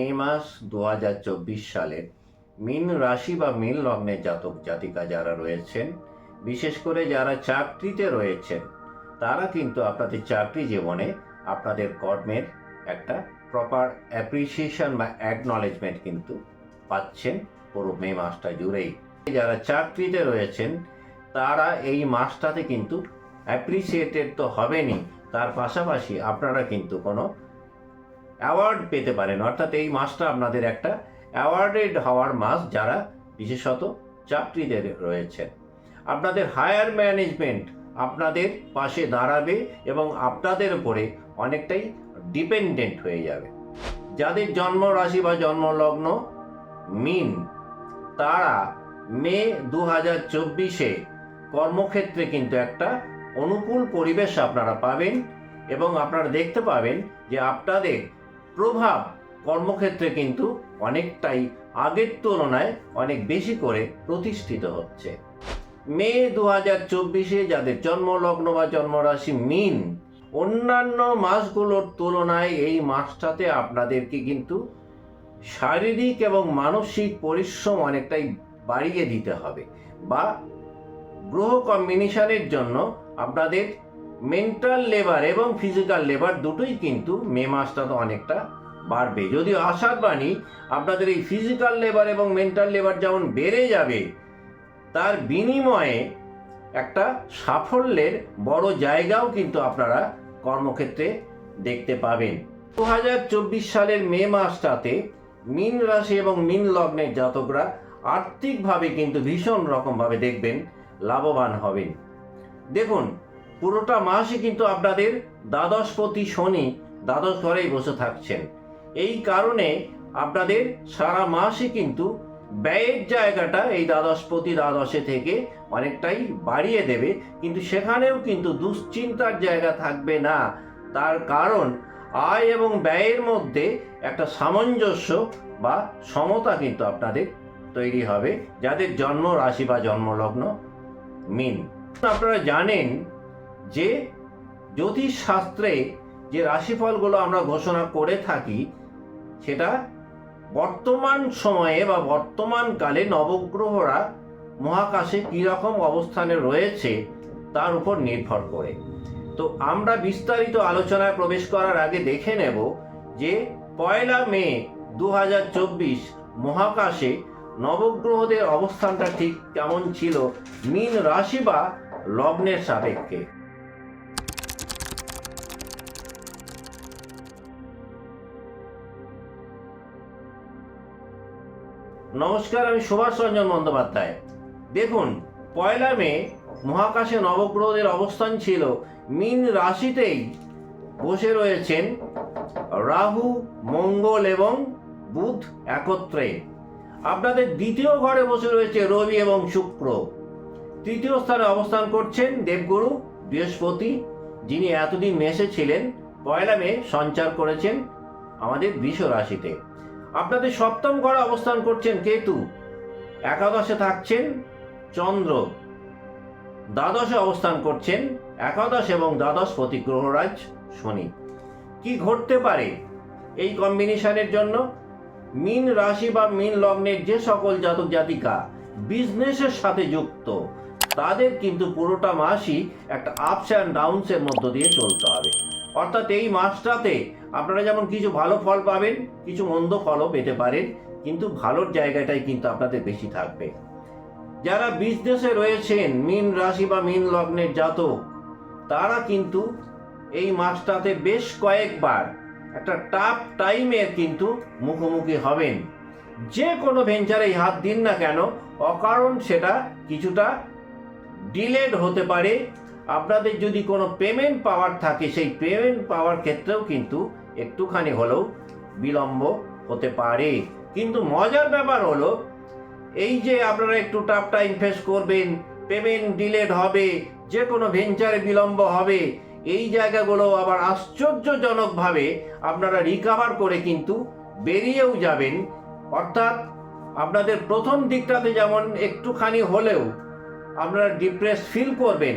মে মাস দু সালের মীন রাশি বা মীন লগ্নের জাতক জাতিকা যারা রয়েছেন, বিশেষ করে যারা চাকরিতে রয়েছেন, তারা কিন্তু আপনাদের চাকরি জীবনে আপনাদের কর্মের একটা প্রপার অ্যাপ্রিসিয়েশন বা অ্যাকনলেজমেন্ট কিন্তু পাচ্ছেন পুরো মে মাসটা জুড়েই। যারা চাকরিতে রয়েছেন, তারা এই মাসটাতে কিন্তু অ্যাপ্রিসিয়েটেড তো হবেনই। তার পাশাপাশি আপনারা কিন্তু কোনো অ্যাওয়ার্ড পেতে পারেন। অর্থাৎ এই মাসটা আপনাদের একটা অ্যাওয়ার্ডেড হওয়ার মাস যারা বিশেষত চাকরিতে রয়েছেন আপনাদের হায়ার ম্যানেজমেন্ট আপনাদের পাশে দাঁড়াবে এবং আপনাদের উপরে অনেকটাই ডিপেন্ডেন্ট হয়ে যাবে। যাদের জন্ম রাশি বা জন্মলগ্ন মিন, তারা মে দু হাজার চব্বিশে কর্মক্ষেত্রে কিন্তু একটা অনুকূল পরিবেশ আপনারা পাবেন এবং আপনারা দেখতে পাবেন যে আপনাদের প্রভাব কর্মক্ষেত্রে কিন্তু অনেকটাই আগের তুলনায় অনেক বেশি করে প্রতিষ্ঠিত হচ্ছে। মে দু হাজার চব্বিশে যাদের জন্মলগ্ন বা জন্মরাশি মিন, অন্যান্য মাসগুলোর তুলনায় এই মাসটাতে আপনাদেরকে কিন্তু শারীরিক এবং মানসিক পরিশ্রম অনেকটাই বাড়িয়ে দিতে হবে বা গ্রহ কম্বিনেশনের জন্য আপনাদের মেন্টাল লেবার এবং ফিজিক্যাল লেবার দুটোই কিন্তু মে মাসটা তো অনেকটা বাড়বে। যদিও আশার বাণী আপনাদের এই ফিজিক্যাল লেবার এবং মেন্টাল লেবার যেমন বেড়ে যাবে, তার বিনিময়ে একটা সাফল্যের বড় জায়গাও কিন্তু আপনারা কর্মক্ষেত্রে দেখতে পাবেন। দু হাজার চব্বিশ সালের মে মাসটাতে মিন রাশি এবং মিন লগ্নের জাতকরা আর্থিকভাবে কিন্তু ভীষণ রকমভাবে দেখবেন লাভবান হবেন। দেখুন পুরোটা মাসই কিন্তু আপনাদের দ্বাদশপতি শনি দ্বাদশ ঘরেই বসে থাকছেন। এই কারণে আপনাদের সারা মাসই কিন্তু ব্যয়ের জায়গাটা এই দ্বাদশপতি দ্বাদশে থেকে অনেকটাই বাড়িয়ে দেবে। কিন্তু সেখানেও কিন্তু দুশ্চিন্তার জায়গা থাকবে না। তার কারণ আয় এবং ব্যয়ের মধ্যে একটা সামঞ্জস্য বা সমতা কিন্তু আপনাদের তৈরি হবে, যাদের জন্ম রাশি বা জন্মলগ্ন মিন। আপনারা জানেন যে জ্যোতিষ শাস্ত্রে যে রাশিফলগুলো আমরা ঘোষণা করে থাকি, সেটা বর্তমান সময়ে বা বর্তমান কালে নবগ্রহরা মহাকাশে কীরকম অবস্থানে রয়েছে তার উপর নির্ভর করে। তো আমরা বিস্তারিত আলোচনায় প্রবেশ করার আগে দেখে নেব যে পয়লা মে দু হাজার চব্বিশ মহাকাশে নবগ্রহদের অবস্থানটা ঠিক কেমন ছিল? মীন রাশি বা লগ্নের সাপেক্ষে। নমস্কার, আমি সুভাষ রঞ্জন বন্দ্যোপাধ্যায়। দেখুন, পয়লা মে মহাকাশে নবগ্রহদের অবস্থান ছিল। মিন রাশিতেই বসে রয়েছেন রাহু, মঙ্গল এবং বুধ একত্রে। আপনাদের দ্বিতীয় ঘরে বসে রয়েছে রবি এবং শুক্র। তৃতীয় স্থানে অবস্থান করছেন দেবগুরু বৃহস্পতি, যিনি এতদিন মেসে ছিলেন। পয়লা মে সঞ্চার করেছেন আমাদের বৃষ রাশিতে। আপনাদের সপ্তম ঘরে অবস্থান করছেন কেতু। একাদশে থাকছেন চন্দ্র। দ্বাদশে অবস্থান করছেন একাদশ এবং দ্বাদশ প্রতি গ্রহরাজ শনি। কি ঘটতে পারে এই কম্বিনেশনের জন্য? মিন রাশি বা মিন লগ্নের যে সকল জাতক জাতিকা বিজনেসের সাথে যুক্ত, তাদের কিন্তু পুরোটা মাসই একটা আপস অ্যান্ড ডাউনসের মধ্য দিয়ে চলতে হবে। অর্থাৎ এই মাসটাতে আপনারা যেমন কিছু ভালো ফল পাবেন, কিছু মন্দ ফলও পেতে পারেন, কিন্তু ভালোর জায়গাটাই কিন্তু আপনাদের বেশি থাকবে। যারা বিজনেসে রয়েছেন, মিন রাশি বা মিন লগ্নের জাতক, তারা কিন্তু এই মাসটাতে বেশ কয়েকবার একটা টাফ টাইমের কিন্তু মুখোমুখি হবেন। যে কোনো ভেঞ্চারেই হাত দিন না কেন, অকারণ সেটা কিছুটা ডিলেড হতে পারে আপনাদের যদি কোনো পেমেন্ট পাওয়ার থাকে, সেই পেমেন্ট পাওয়ার ক্ষেত্রেও কিন্তু একটুখানি হলেও বিলম্ব হতে পারে। কিন্তু মজার ব্যাপার হলো, এই যে আপনারা একটু টাফ টাইম ফেস করবেন পেমেন্ট ডিলেড হবে, যে কোনো ভেঞ্চারে বিলম্ব হবে, এই জায়গাগুলো আবার আশ্চর্যজনকভাবে আপনারা রিকাভার করে কিন্তু বেরিয়েও যাবেন। অর্থাৎ আপনাদের প্রথম দিকটাতে যেমন একটুখানি হলেও আপনারা ডিপ্রেস ফিল করবেন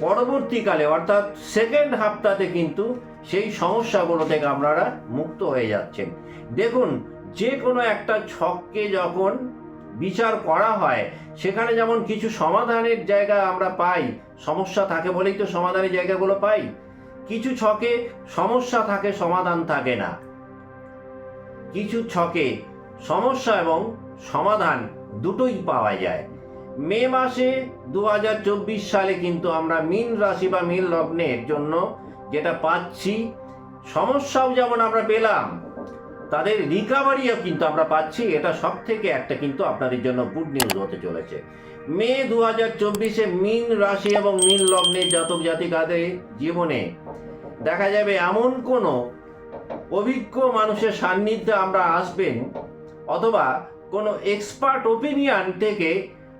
পরবর্তীকালে, অর্থাৎ সেকেন্ড হাফটাতে কিন্তু সেই সমস্যাগুলো থেকে আপনারা মুক্ত হয়ে যাচ্ছেন। দেখুন যে কোনো একটা ছককে যখন বিচার করা হয়, সেখানে যেমন কিছু সমাধানের জায়গা আমরা পাই, সমস্যা থাকে বলেই তো সমাধানের জায়গাগুলো পাই, কিছু ছকে সমস্যা থাকে, সমাধান থাকে না। কিছু ছকে সমস্যা এবং সমাধান দুটোই পাওয়া যায়। মে মাসে দু হাজার চব্বিশ সালে কিন্তু আমরা মিন রাশি বা মিন লগ্নের জন্য যেটা পাচ্ছি, সমস্যাও যেমন আমরা পেলাম, তাদের রিকাভারিও কিন্তু আমরা পাচ্ছি। এটা সব থেকে একটা কিন্তু আপনাদের জন্য গুড নিউজ হতে চলেছে। মে দু হাজার চব্বিশে মিন রাশি এবং মিন লগ্নের জাতক জাতিকাদের জীবনে দেখা যাবে এমন কোনো অভিজ্ঞ মানুষের সান্নিধ্যে আমরা আসবেন অথবা কোনো এক্সপার্ট ওপিনিয়ন থেকে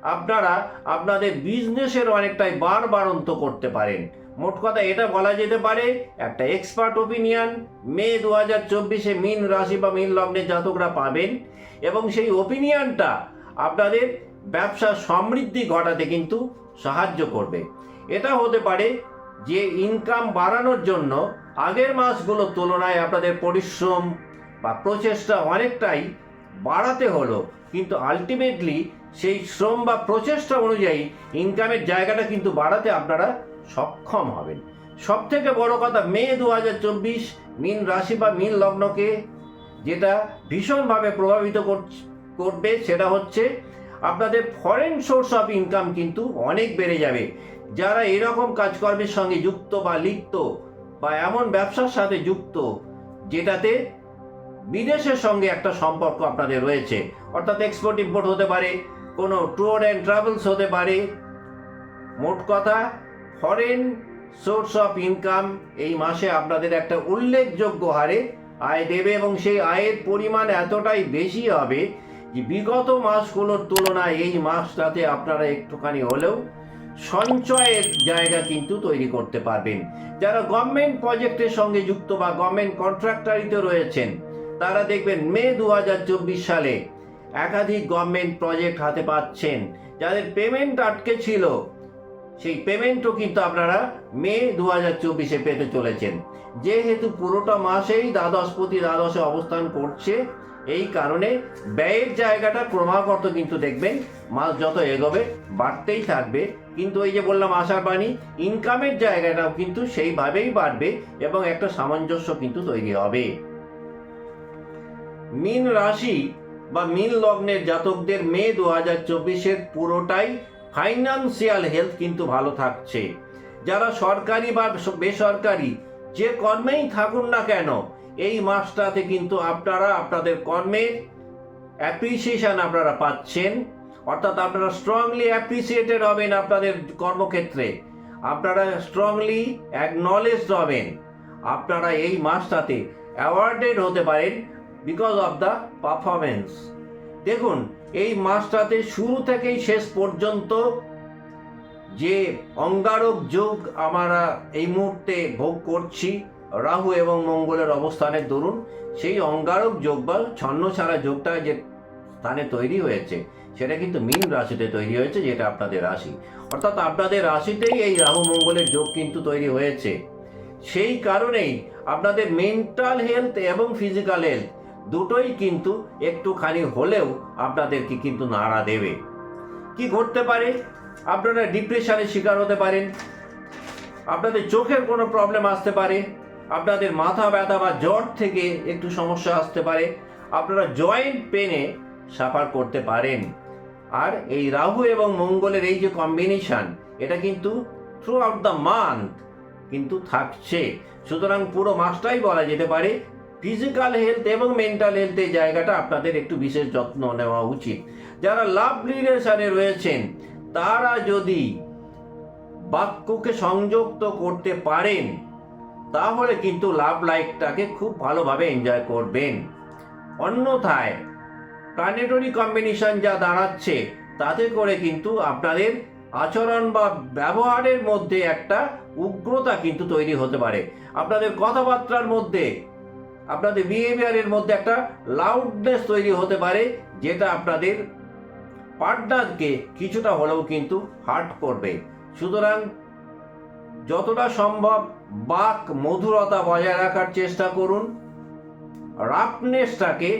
আপনারা আপনাদের বিজনেসের অনেকটাই বার বারন্ত করতে পারেন। মোট কথা এটা বলা যেতে পারে, একটা এক্সপার্ট ওপিনিয়ন মে দু হাজার চব্বিশে মিন রাশি বা মিন লগ্নের জাতকরা পাবেন এবং সেই ওপিনিয়নটা আপনাদের ব্যবসা সমৃদ্ধি ঘটাতে কিন্তু সাহায্য করবে। এটা হতে পারে যে ইনকাম বাড়ানোর জন্য আগের মাসগুলোর তুলনায় আপনাদের পরিশ্রম বা প্রচেষ্টা অনেকটাই বাড়াতে হলো। কিন্তু আলটিমেটলি সেই শ্রম বা প্রচেষ্টা অনুযায়ী ইনকামের জায়গাটা কিন্তু বাড়াতে আপনারা সক্ষম হবেন। সব থেকে বড় কথা মে দু হাজার চব্বিশ মিন রাশি বা মিন লগ্নকে যেটা ভীষণভাবে প্রভাবিত করবে সেটা হচ্ছে আপনাদের ফরেন সোর্স অফ ইনকাম কিন্তু অনেক বেড়ে যাবে। যারা এরকম কাজকর্মের সঙ্গে যুক্ত বা লিপ্ত বা এমন ব্যবসার সাথে যুক্ত, যেটাতে বিদেশের সঙ্গে একটা সম্পর্ক আপনাদের রয়েছে, অর্থাৎ এক্সপোর্ট ইম্পোর্ট হতে পারে কোনো ট্যুর অ্যান্ড ট্রাভেলস হতে পারে। মোট কথা ফরেন সোর্স অফ ইনকাম এই মাসে আপনাদের একটা উল্লেখযোগ্য হারে আয় দেবে এবং সেই আয়ের পরিমাণ এতটাই বেশি হবে যে বিগত মাসগুলোর তুলনায় এই মাসটাতে আপনারা একটুখানি হলেও সঞ্চয়ের জায়গা কিন্তু তৈরি করতে পারবেন। যারা গভর্নমেন্ট প্রজেক্টের সঙ্গে যুক্ত বা গভর্নমেন্ট কন্ট্রাক্টারিতে রয়েছেন, তারা দেখবেন মে দু হাজার চব্বিশ সালে একাধিক গভর্নমেন্ট প্রজেক্ট হাতে পাচ্ছেন, যাদের পেমেন্ট আটকে ছিল। সেই পেমেন্টও কিন্তু আপনারা মে দু হাজার চব্বিশে পেতে চলেছেন। যেহেতু পুরোটা মাসেই দ্বাদশপতি দ্বাদশে অবস্থান করছে, এই কারণে ব্যয়ের জায়গাটা ক্রমাগত কিন্তু দেখবেন মাস যত এগোবে বাড়তেই থাকবে। কিন্তু এই যে বললাম আশার বাণী ইনকামের জায়গাটাও কিন্তু সেইভাবেই বাড়বে এবং একটা সামঞ্জস্য কিন্তু তৈরি হবে। মিন রাশি বা মিন লগ্নের জাতকদের মে দু হাজার চব্বিশের পুরোটাই ফাইন্যান্সিয়াল হেলথ কিন্তু ভালো থাকছে। যারা সরকারি বা বেসরকারি, যে কর্মেই থাকুন না কেন, এই মাসটাতে কিন্তু আপনারা আপনাদের কর্মের অ্যাপ্রিসিয়েশন আপনারা পাচ্ছেন। অর্থাৎ আপনারা স্ট্রংলি অ্যাপ্রিসিয়েটেড হবেন আপনাদের কর্মক্ষেত্রে। আপনারা স্ট্রংলি অ্যাকনলেজড হবেন। আপনারা এই মাসটাতে অ্যাওয়ার্ডেড হতে পারেন। বিকজ অফ দ্য পারফরমেন্স দেখুন, এই মাসটাতে শুরু থেকেই শেষ পর্যন্ত যে অঙ্গারক যোগ আমরা এই মুহূর্তে ভোগ করছি, রাহু এবং মঙ্গলের অবস্থানের দরুন সেই অঙ্গারক যোগ বা ছন্ন ছাড়া যোগটা যে স্থানে তৈরি হয়েছে, সেটা কিন্তু মীন রাশিতে তৈরি হয়েছে, যেটা আপনাদের রাশি। অর্থাৎ আপনাদের রাশিতেই এই রাহু মঙ্গলের যোগ কিন্তু তৈরি হয়েছে। সেই কারণেই আপনাদের মেন্টাল হেলথ এবং ফিজিক্যাল হেলথ দুটোই কিন্তু একটুখানি হলেও আপনাদেরকে কিন্তু নাড়া দেবে। কি ঘটতে পারে? আপনারা ডিপ্রেশনের শিকার হতে পারেন। আপনাদের চোখের কোনো প্রবলেম আসতে পারে। আপনাদের মাথা ব্যথা বা জ্বর থেকে একটু সমস্যা আসতে পারে। আপনারা জয়েন্ট পেনে সাফার করতে পারেন। আর এই রাহু এবং মঙ্গলের এই যে কম্বিনেশন এটা কিন্তু থ্রু আউট দ্য মান্থ কিন্তু থাকছে। সুতরাং পুরো মাসটাই বলা যেতে পারে ফিজিক্যাল হেলথ এবং মেন্টাল হেলথের জায়গাটা আপনাদের একটু বিশেষ যত্ন নেওয়া উচিত। যারা লাভ রিলেশনে রয়েছেন, তারা যদি বাক্যকে সংযুক্ত করতে পারেন, তাহলে কিন্তু লাভ লাইফটাকে খুব ভালোভাবে এনজয় করবেন। অন্যথায় প্ল্যানেটরি কম্বিনেশন যা দাঁড়াচ্ছে, তাতে করে কিন্তু আপনাদের আচরণ বা ব্যবহারের মধ্যে একটা উগ্রতা কিন্তু তৈরি হতে পারে। আপনাদের কথাবার্তার মধ্যে আপনাদের বিহেভিয়ারের মধ্যে একটা লাউডনেস তৈরি হতে পারে, যেটা আপনাদের পার্টনারকে কিছুটা হলেও কিন্তু হার্ট করবে। সুতরাং যতটা সম্ভব বাক মধুরতা বজায় রাখার চেষ্টা করুন। রাফনেসটাকে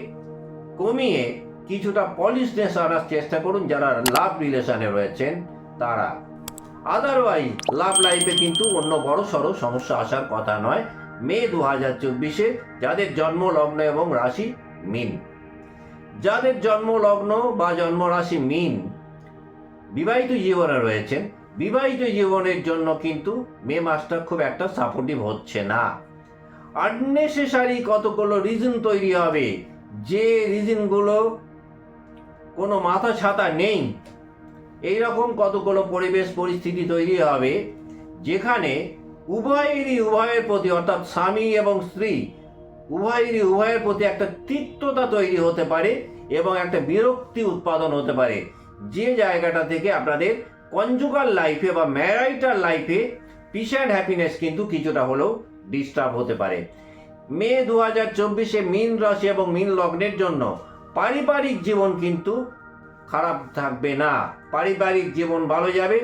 কমিয়ে কিছুটা পলিশনেস আনার চেষ্টা করুন, যারা লাভ রিলেশনে রয়েছেন তারা। আদারওয়াইজ লাভ লাইফে কিন্তু অন্য বড় সড়ো সমস্যা আসার কথা নয়। মে দু হাজার চব্বিশে যাদের জন্ম লগ্ন এবং রাশি মিন। যাদের জন্ম লগ্ন বা জন্ম রাশি মিন, বিবাহিত জীবনে রয়েছেন। বিবাহিত জীবনের জন্য কিন্তু মে মাসটা খুব একটা সাপোর্টিভ হচ্ছে না। আননেসেসারি কতগুলো রিজন তৈরি হবে, যে রিজনগুলো কোনো মাথা ছাতা নেই, এইরকম কতগুলো পরিবেশ পরিস্থিতি তৈরি হবে, যেখানে উভয়েরই উভয়ের প্রতি, অর্থাৎ স্বামী এবং স্ত্রী, উভয়েরই উভয়ের প্রতি একটা তিক্ততা তৈরি হতে পারে এবং একটা বিরক্তি উৎপাদন হতে পারে। যে জায়গাটা থেকে আপনাদের কনজুগাল লাইফে বা ম্যারাইটাল লাইফে পিস অ্যান্ড হ্যাপিনেস কিন্তু কিছুটা হলেও ডিস্টার্ব হতে পারে। মে দু হাজার চব্বিশে মিন রাশি এবং মিন লগ্নের জন্য পারিবারিক জীবন কিন্তু খারাপ থাকবে না। পারিবারিক জীবন ভালো যাবে।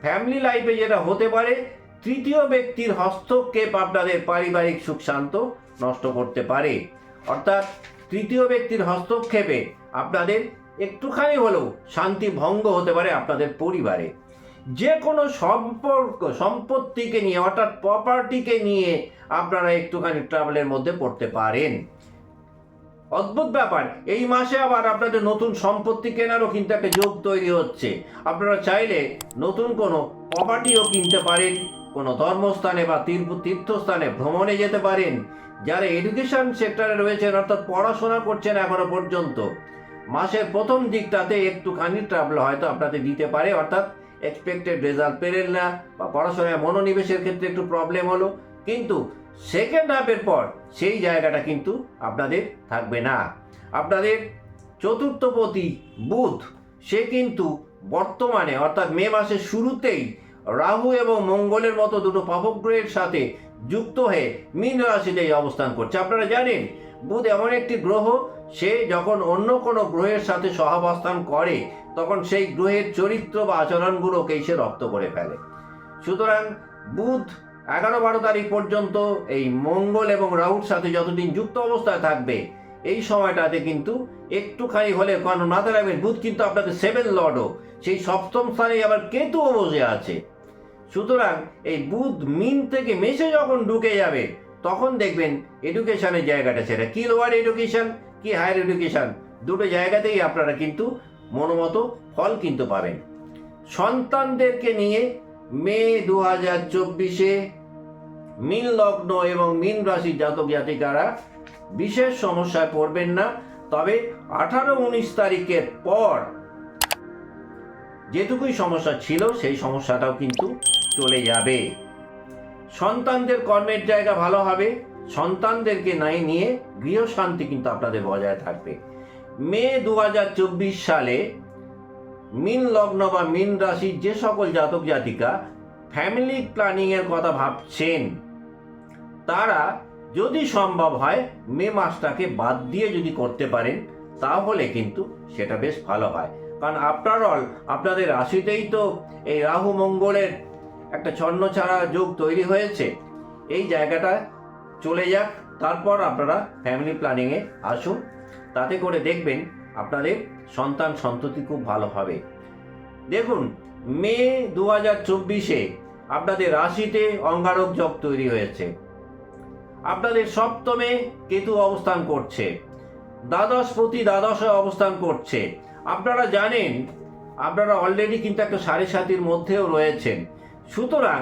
ফ্যামিলি লাইফে যেটা হতে পারে তৃতীয় ব্যক্তির হস্তক্ষেপ আপনাদের পারিবারিক সুখ শান্ত নষ্ট করতে পারে। অর্থাৎ তৃতীয় ব্যক্তির হস্তক্ষেপে আপনাদের একটুখানি হলেও শান্তি ভঙ্গ হতে পারে আপনাদের পরিবারে। যে কোনো সম্পর্ক, সম্পত্তিকে নিয়ে অর্থাৎ প্রপার্টিকে নিয়ে আপনারা একটুখানি ট্রাভেলের মধ্যে পড়তে পারেন। অদ্ভুত ব্যাপার, এই মাসে আবার আপনাদের নতুন সম্পত্তি কেনারও কিন্তু একটা যোগ তৈরি হচ্ছে। আপনারা চাইলে নতুন কোনো প্রপার্টিও কিনতে পারেন। কোনো ধর্মস্থানে বা তীর্থ তীর্থস্থানে ভ্রমণে যেতে পারেন, যারা এডুকেশন সেক্টরে রয়েছেন অর্থাৎ পড়াশোনা করছেন এখনও পর্যন্ত। মাসের প্রথম দিকটাতে একটুখানি ট্রাভেল হয়তো আপনাদের দিতে পারে, অর্থাৎ এক্সপেক্টেড রেজাল্ট পেলেন না বা পড়াশোনায় মনোনিবেশের ক্ষেত্রে একটু প্রবলেম হলো, কিন্তু সেকেন্ড হাফের পর সেই জায়গাটা কিন্তু আপনাদের থাকবে না। আপনাদের চতুর্থপতি বুধ, সে কিন্তু বর্তমানে অর্থাৎ মে মাসের শুরুতেই রাহু এবং মঙ্গলের মতো দুটো পাপগ্রহের সাথে যুক্ত হয়ে মীন রাশিতেই অবস্থান করছে। আপনারা জানেন, বুধ এমন একটি গ্রহ, সে যখন অন্য কোনো গ্রহের সাথে সহাবস্থান করে, তখন সেই গ্রহের চরিত্র বা আচরণগুলোকেই সে রপ্ত করে ফেলে। সুতরাং বুধ এগারো বারো তারিখ পর্যন্ত এই মঙ্গল এবং রাহুর সাথে যতদিন যুক্ত অবস্থায় থাকবে, এই সময়টাতে কিন্তু একটুখানি হলে কারণ রাখবেন বুধ কিন্তু আপনাদের সেভেন লর্ডও, সেই সপ্তম স্থানে আবার কেতুও বসে আছে। সুতরাং এই বুধ মিন থেকে মেসে যখন ঢুকে যাবে, তখন দেখবেন এডুকেশনের জায়গাটা সেটা কি লোয়ার এডুকেশন কি হায়ার এডুকেশন দুটো জায়গাতেই আপনারা কিন্তু মনোমতো ফল কিন্তু পাবেন। সন্তানদেরকে নিয়ে মে দু হাজার চব্বিশে মিন লগ্ন এবং মিন রাশি জাতক জাতিকারা বিশেষ সমস্যায় পড়বেন না। তবে আঠারো উনিশ তারিখের পর যেটুকুই সমস্যা ছিল, সেই সমস্যাটাও কিন্তু চলে যাবে। সন্তানদের কর্মের জায়গা ভালো হবে, সন্তানদেরকে নাই নিয়ে গৃহশান্তি কিন্তু আপনাদের বজায় থাকবে। মে দু হাজার চব্বিশ সালে মিন লগ্ন বা মিন রাশির যে সকল জাতক জাতিকা ফ্যামিলি প্ল্যানিং এর কথা ভাবছেন, তারা যদি সম্ভব হয় মে মাসটাকে বাদ দিয়ে যদি করতে পারেন, তাহলে কিন্তু সেটা বেশ ভালো হয়। কারণ আফটার অল, আপনাদের রাশিতেই তো এই রাহু, মঙ্গলের একটা ছন্ন ছাড়া যোগ তৈরি হয়েছে। এই জায়গাটা চলে যাক, তারপর আপনারা ফ্যামিলি প্ল্যানিংয়ে আসুন। তাতে করে দেখবেন আপনাদের সন্তান সন্ততি খুব ভালো হবে। দেখুন, মে দু হাজার চব্বিশে আপনাদের রাশিতে অঙ্গারক যোগ তৈরি হয়েছে। আপনাদের সপ্তমে কেতু অবস্থান করছে। দ্বাদশ প্রতি দ্বাদশে অবস্থান করছে। আপনারা জানেন, আপনারা অলরেডি কিন্তু একটা সাড়ে সাতির মধ্যেও রয়েছেন। সুতরাং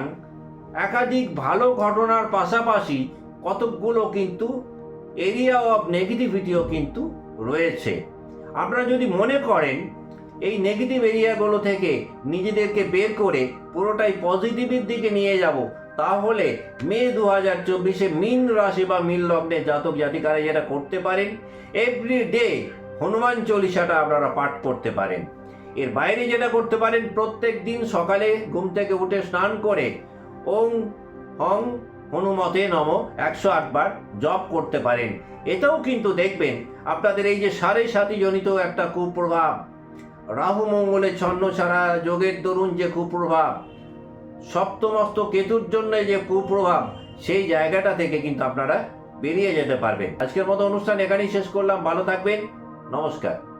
একাধিক ভালো ঘটনার পাশাপাশি কতকগুলো কিন্তু এরিয়া অফ নেগেটিভিটিও কিন্তু রয়েছে। আপনারা যদি মনে করেন, এই নেগেটিভ এরিয়াগুলো থেকে নিজেদেরকে বের করে পুরোটাই পজিটিভের দিকে নিয়ে যাব, তাহলে মে দু হাজার চব্বিশে মিন রাশি বা মিন লগ্নে জাতক জাতিকারা যেটা করতে পারেন এভরি ডে হনুমান চল্লিশাটা আপনারা পাঠ করতে পারেন। এর বাইরে যেটা করতে পারেন, প্রত্যেক দিন সকালে ঘুম থেকে উঠে স্নান করে ওং হং হনুমতে নম একশো আটবার জপ করতে পারেন। এতেও কিন্তু দেখবেন আপনাদের এই যে সাড়ে সাতি জনিত একটা কুপ্রভাব, রাহু মঙ্গলে ছন্ন ছাড়া যোগের দরুন যে কুপ্রভাব, সপ্তমস্ত কেতুর জন্য যে কুপ্রভাব, সেই জায়গাটা থেকে কিন্তু আপনারা বেরিয়ে যেতে পারবেন। আজকের মতো অনুষ্ঠান এখানেই শেষ করলাম। ভালো থাকবেন। নমস্কার।